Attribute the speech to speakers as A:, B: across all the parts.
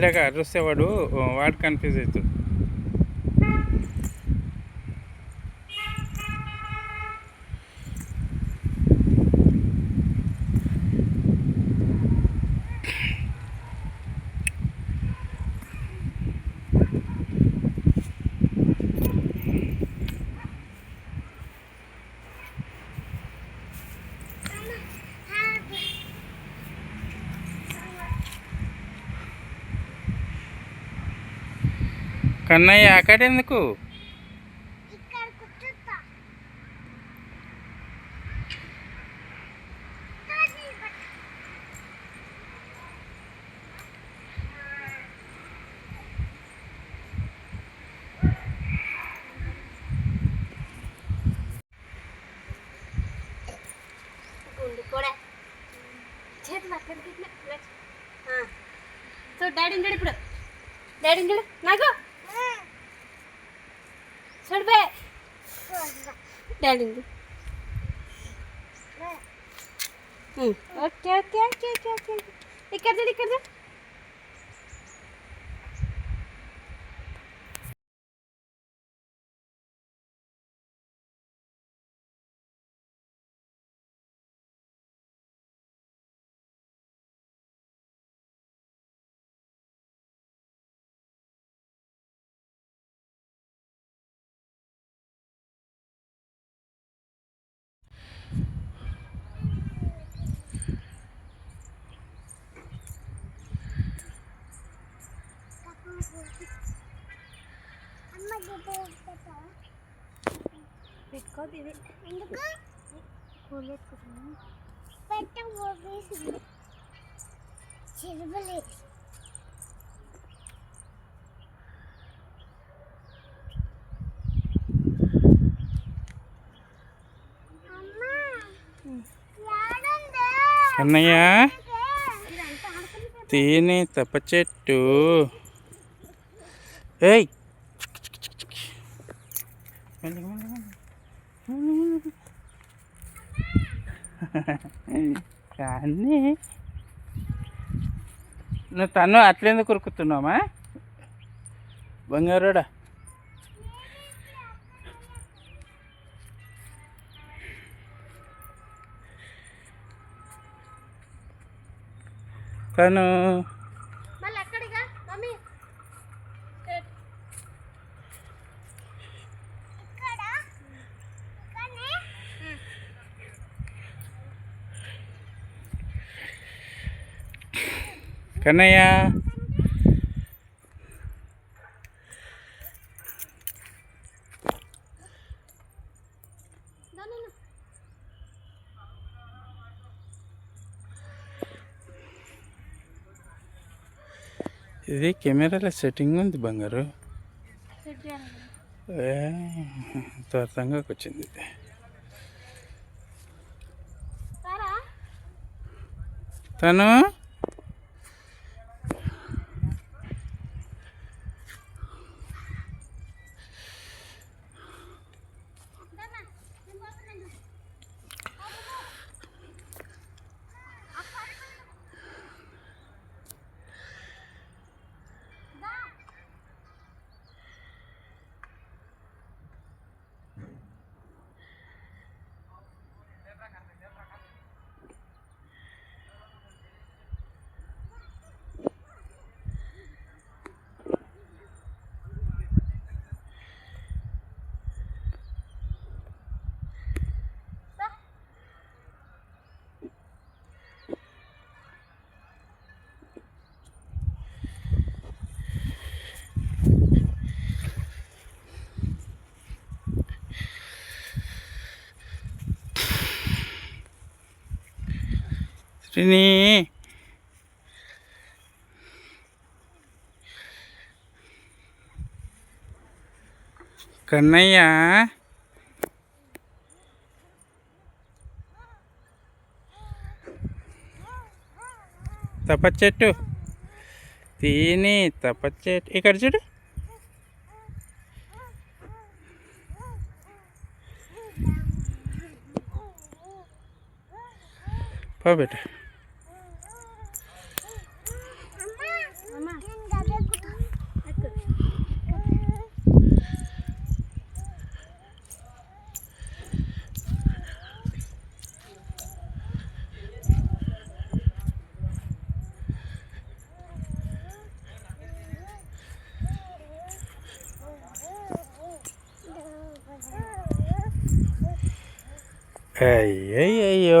A: మెల్లగా అరుస్తే వాడు వాడు కన్ఫ్యూజ్ అవుతుంది కన్నయ్య అక్కడెందుకు
B: geldin.
C: పెట్టుకోదు ఇది
B: ఎందుకు
C: కూలి పెట్టుకుంటున్నాను
B: పెట్ట పోగేసింది చెరువులేదు
A: అన్నయ్య తేనె తప్ప చెట్టు. ఏయ్ మెల్లగా, మెల్లగా, మెల్లగా. కానీ నువ్వు తను అట్లెందుకు కొరుకుతున్నావా బంగారుడా. తను
C: మళ్ళీ అక్కడిగా మమ్మీ
B: ఇక్కడ ఇక్కడనే
A: కన్నయ్య. ఇది కెమెరాలో సెట్టింగ్ ఉంది బంగారు. త్వరతంగా వచ్చింది తను? శ్రీని. కన్నయ్య. తపచెట్టు తిని తపచెట్టు ఇక్కడ చూడు. పో బేట
B: అమ్మా
C: అమ్మా
B: నేను
D: అయ్యో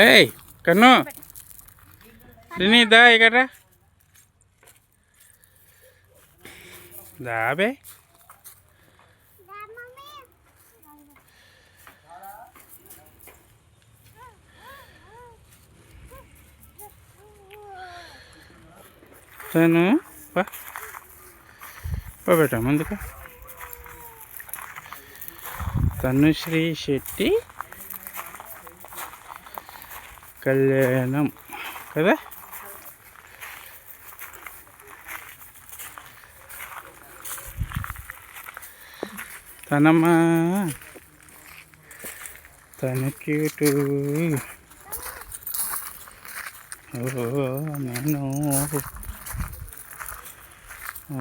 D: ఏయ్ కన్ను రిని దా ఇక్కడ దాబే
B: దా మమ్మీ
D: తను పా పా బేట ముందుకు తనుశ్రీ శెట్టి కళ్యాణం కదా? తనమ్మా తన క్యూటు. ఓ నేను ఓ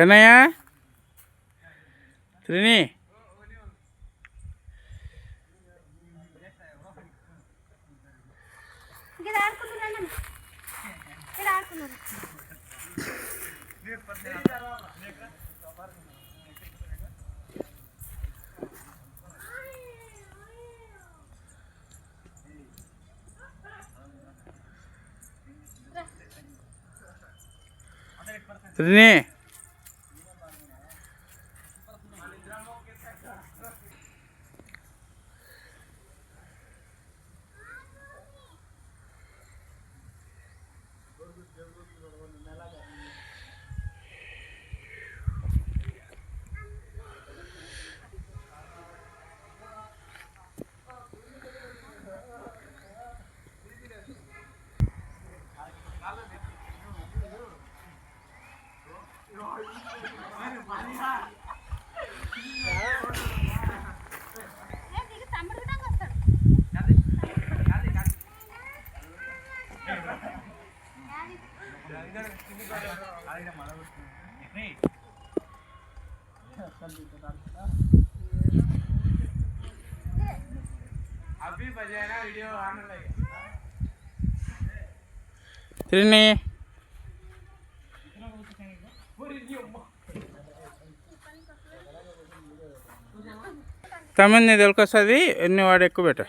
D: కన్నయ్య త్రిని
C: ఇక్కడ ఆడుకుంటున్నాను ఇక్కడ ఆడుకున్నాను
D: త్రిని త్రిని. తమ్ముని దొరికొస్తుంది ఎన్ని వాడు ఎక్కువ బెట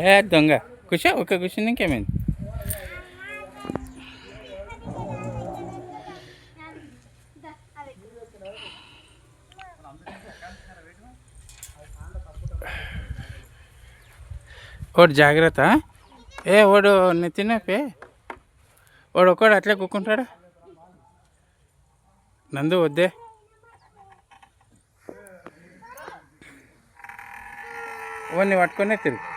D: ఏ దొంగ. కూర్చో ఒక కూర్చుని ఇంకేమైంది? ఒకటి జాగ్రత్త. ఏ వాడు నెత్తినపే వాడు ఒక్కడు అట్లే కూకుంటాడు?
A: నందు వద్దే. వాడిని పట్టుకునే తిరుగు.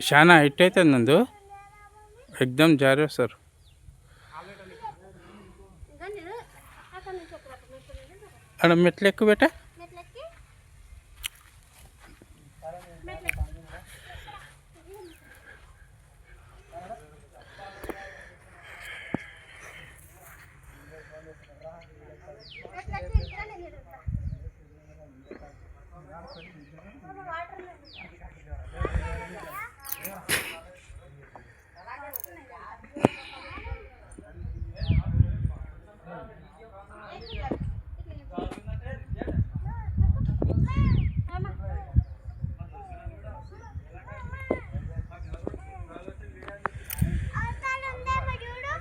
A: చాలా హైట్ అవుతుంది నందు. ఎగ్దమ్ జారి
C: నేను అక్కడ మెట్లు
A: ఎక్కువ పెట్టా
C: మెట్లెక్కి మెట్లెక్కి మెట్లెక్కి ఇక్కడ నేను ఇరుకుతా. బాబా, వాటర్ లేదు. అమ్మా.
B: అవతల ఉందేమో చూడు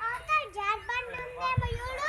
B: అవతల జాట్ బండి ఉందేమో చూడు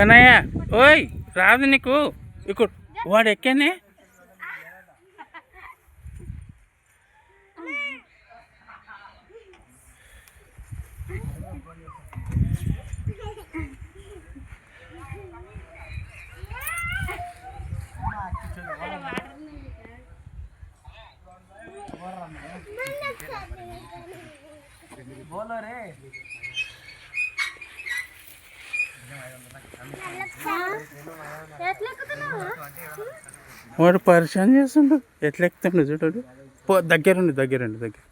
A: కన్నయ్య ఓయ్ రాదు నీకు. ఇక్కడ వాడు ఎక్కానే?
C: బోలో రే.
A: వాడు పరిచయం చేస్తుండు. ఎట్లా ఎక్కుతుండు చూడు. పో దగ్గరుండి దగ్గరుండి దగ్గర.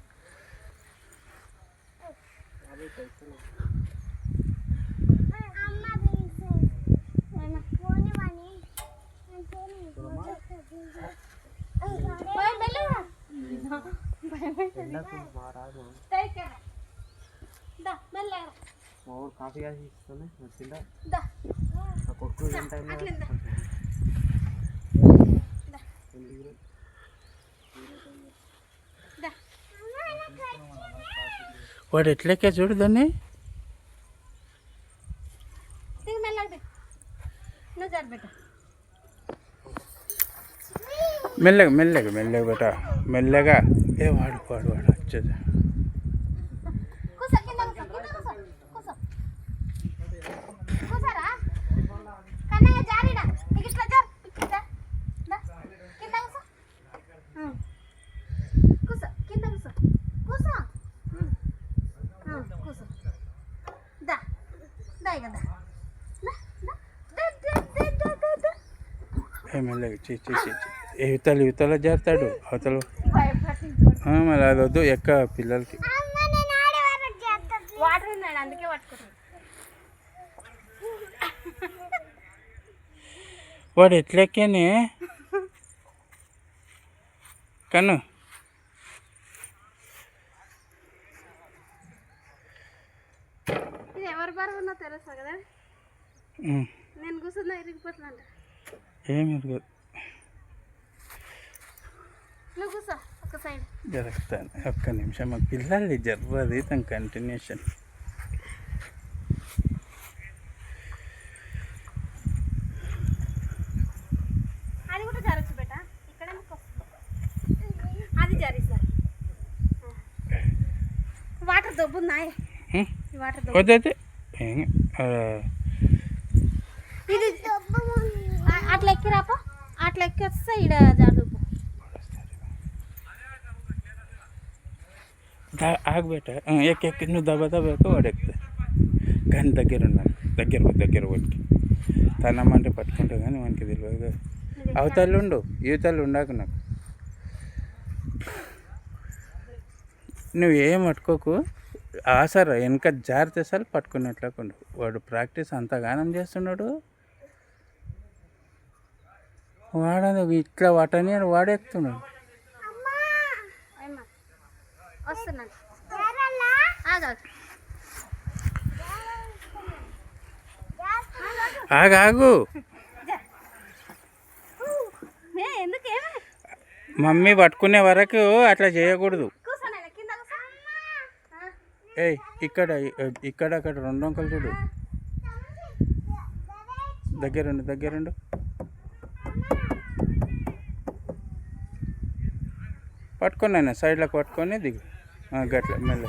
E: కాఫీ కాసి ఇస్తుంది వచ్చిందా
C: దా.
A: వాడు ఎట్లా ఎక్కా చూడు దాన్ని?
C: మెల్లగా
A: మెల్లగా మెల్లగా బేట మెల్లగా. ఏ వాడు వాడు వాడు వచ్చేది
C: కూసో కింద కూసో కింద కూసో కూసో కూసోరా కన్నయ్య జారిడా నీకు ఇట్లా జారు కింద దా కింద కూసో ఉం. కూసో కింద కూసో కూసో ఉం. ఉం, కూసో దా దా ఇక దా దా, దా. దా, దా, దా, దా, దా, దా.
A: ఏ మెల్లగా చీ చీ చీ. చీ. ఇవతల ఇవతల జారుతాడు? అవతల? మరి అది వద్దు ఎక్క పిల్లలకి. వాడు ఎట్లా ఎక్కానే కన్ను
C: ఎవరి బరువు ఉన్నా తెలుసా కదా? నేను కూర్చున్నా ఇరిగిపోతుందంట
A: ఏమి ఎరగదు జరుగుతాను ఒక్క నిమిషం మా పిల్లలు జర్రది తన కంటిన్యూషన్
C: వాటర్ దొబ్బున్నాయి వాటర్
A: ఆ,
C: ఇది అట్లా ఎక్కి రాపో. అట్లా ఎక్కి వస్తే ఈడ జరుపు
A: దా- ఆగు ఎక్కి ఎక్కి నువ్వు దెబ్బ దెబ్బ వాడు ఎక్కుతా కానీ దగ్గర ఉన్నాను దగ్గర దగ్గర వాడికి తనమ్మంటే పట్టుకుంటా కానీ మనకి తెలియదు కదా. అవతలు ఉండు యువతలు ఉండాక నాకు. నువ్వు ఏం పట్టుకోకు. ఆసరా వెనక జారితే సార్ పట్టుకున్నట్లేకుండా వాడు ప్రాక్టీస్ అంత గానం చేస్తున్నాడు. వాడని ఇట్లా వాటని వాడు ఎక్కుతున్నాడు
C: ఏమ్మా వస్తున్నాను.
B: జారాలా
C: ఆగు
A: ఆగు. ఆగు
C: ఏ ఎందుకు ఏమి?
A: మమ్మీ పట్టుకునే వరకు అట్లా చేయకూడదు. ఏయ్ ఇక్కడ ఇక్కడ అక్కడ రెండు అంకలు చూడు. దగ్గరుండు దగ్గరుండు పట్టుకొని పట్టుకున్నాను సైడ్లోకి పట్టుకొని దిగు. ఆ, గట్ల మెల్ల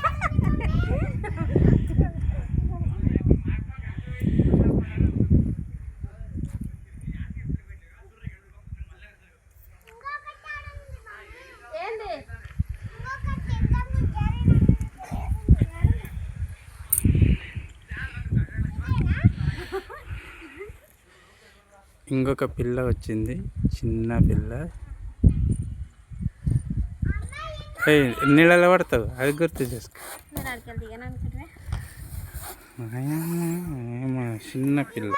A: ఇంకొక పిల్ల వచ్చింది చిన్న పిల్ల. నీళ్ళలో పడతావు? అది గుర్తు చేసుకో. చిన్న పిల్ల.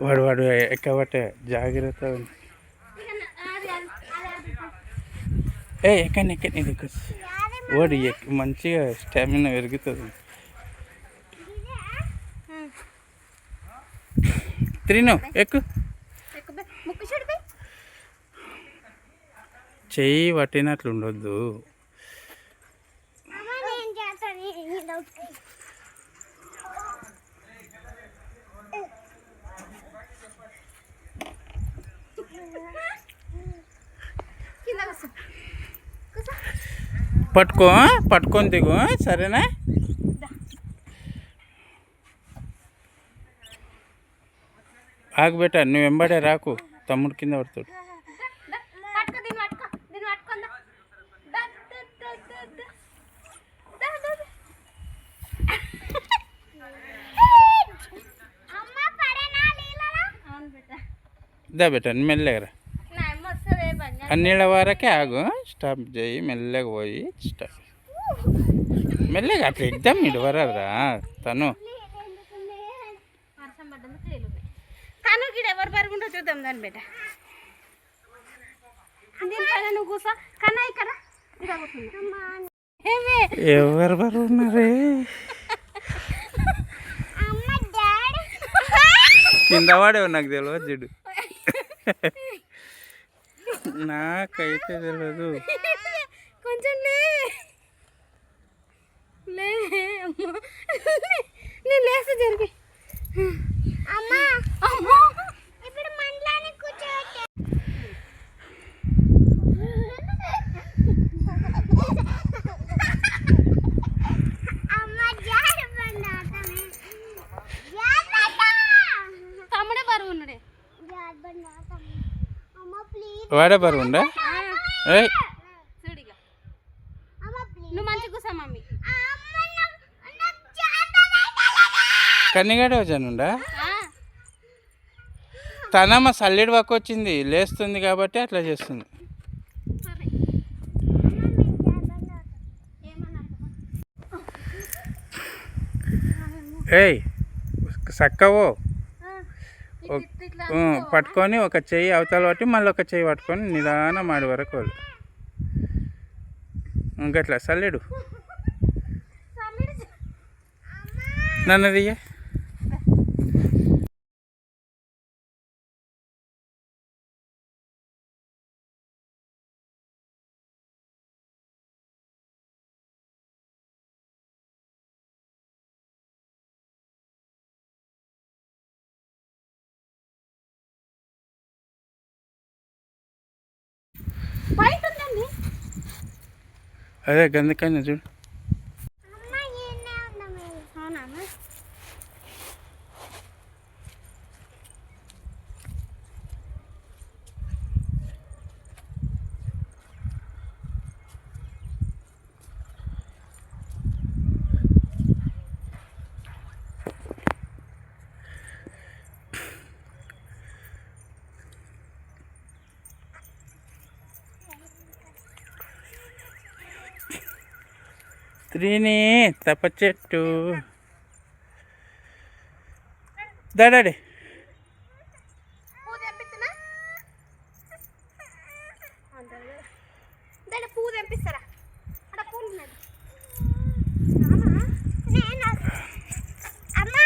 A: వాడు వాడు ఎక్కబట్టే జాగ్రత్త. ఏ ఎక్కండి ఎక్కండి ఇది. వాడు మంచిగా స్టామినా పెరుగుతుంది. త్రీను ఎక్కు. చెయ్యి పట్టినట్లు ఉండొద్దు.
C: కింద
A: పట్టుకో పట్టుకొని దిగు సరేనా? ఆగుబెట్ట నువ్వు వెంబడే రాకు తమ్ముడు కింద పడుతాడు.
C: దా,
A: బెట్ట మెల్లగరా అన్నిళ్ళ వరకే ఆగు స్టాప్ చేయి మెల్లగా పోయి స్టాప్ మెల్లగా అట్లా ఎగ్దాం ఇటు వరరా తను.
C: ఎవరు పరుగుంటో చూద్దాం దాని బిడ్డ దీనిపైన నువ్వు కూర్చో కన్నా ఇక్కడ. ఇక్కడ కూర్చున్నా ఏమే?
A: ఎవరు కింద వాడే నాకు తెలియదు చూడు. నాకైతే తెలియదు
C: కొంచెం లే. లే అమ్మా. నేను లేస్తే జరిపి
B: అమ్మ.
C: అమ్మా.
B: ఇప్పుడు
C: తమ్ముడే బరువు ఉన్నాడే.
B: అమ్మ నాకు నాకు చేతనైతలేదు
A: కన్నిగాడే వచ్చానుండా
C: ఆ,
A: తనమ్మ సల్లిడి పక్క వచ్చింది లేస్తుంది కాబట్టి అట్లా చేస్తుంది. ఏయ్ సక్కవో. పట్టుకొని ఒక చెయ్యి అవతల పట్టి మళ్ళీ ఒక చెయ్యి పట్టుకొని నిదానం ఆడి వరకు వాళ్ళు ఇంకట్లా సల్లిడు.
C: చల్లిడి
B: अरे गंद
C: का नज़र
A: దీని తప్ప చెట్టు. దాడాడి
C: పువ్వు తెంపిస్తున్నా అంతే దాని పువ్వు తెంపిస్తారా అక్కడ పూలు ఉన్నాయి
B: నేను అమ్మ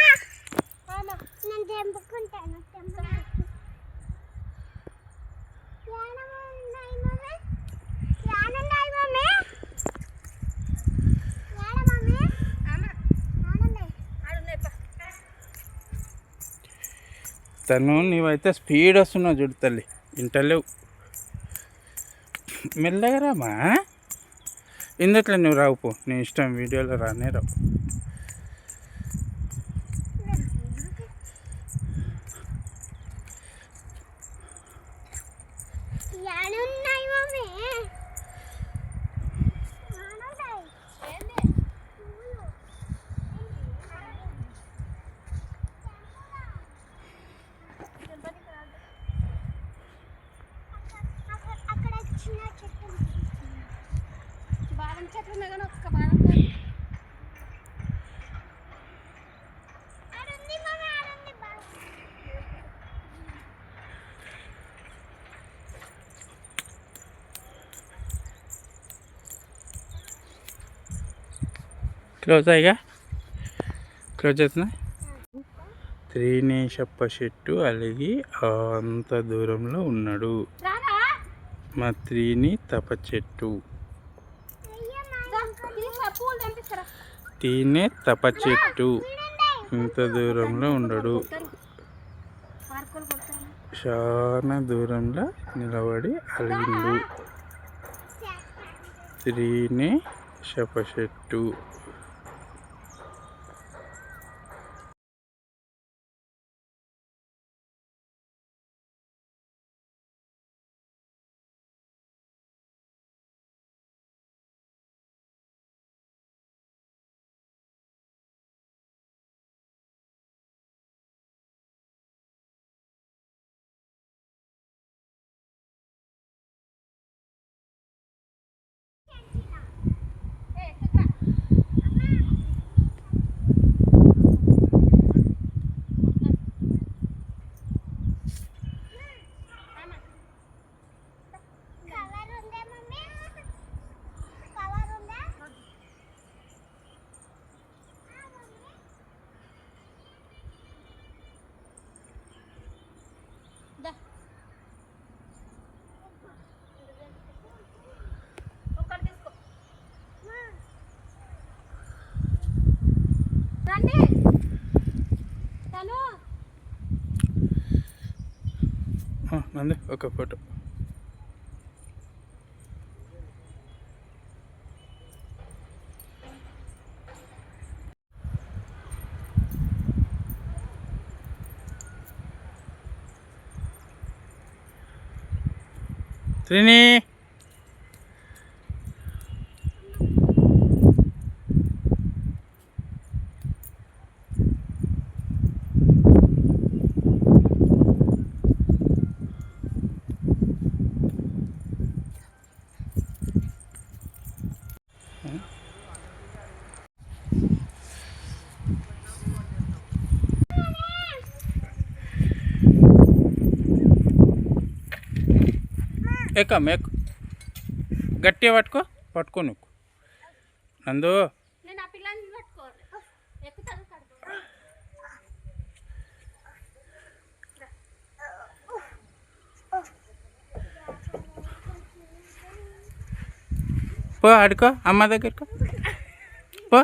C: మామ
B: నేను తెంపుకుంటాను తెంపుకుంటాను యానమున్నాయి మమ్మీ యానున్నాయి మమ్మీ యాడ మమ్మీ
C: మామ
B: యానున్నాయి
C: ఆడున్నాయి పా
A: తను నీవైతే స్పీడ్ వస్తున్నావు చూడు తల్లి. ఇంటలేవు. మెల్లగా రామా? ఇందుట్లో నువ్వు రావు పో. నీ ఇష్టం వీడియోలో రానే రావు
B: యానున్నాయి మమ్మీ యానున్నాయి
C: ఏంది
B: పువ్వులు
C: తెంపనీకి రాదు.
B: అక్కడ అక్కడ చిన్న చెట్టు ఉంది.
C: బాదం చెట్లు ఉన్నాయి కానీ ఒక్క బాదం లేదు.
B: ఆడుంది మమ్మీ ఆడుంది బాగా
A: క్లోజ్ అయ్యగా క్లోజ్ అవుతున్నా త్రీని చెప్ప చెట్టు అలిగి అంత దూరంలో ఉన్నాడు. మా త్రీని తప చెట్టు తీనే తప చెట్టు ఇంత దూరంలో ఉండడు. చాలా దూరంలో నిలబడి అలిగిండు. త్రీనే చెప్ప చెట్టు
C: ఏ, ఎత్తుకురా.
B: కవర్ ఉందా మమ్మీ కవర్ ఉందా
C: దా. ఒక్కటి తీసుకో రండి తను
A: ఆ, నంది ఒక ఫోటో. త్రిని! ఎక్కమ్మ ఎక్కు గట్టిగా పట్టుకో పట్టుకో నువ్వు. నందు. పో ఆడుకో అమ్మ దగ్గరకు పో.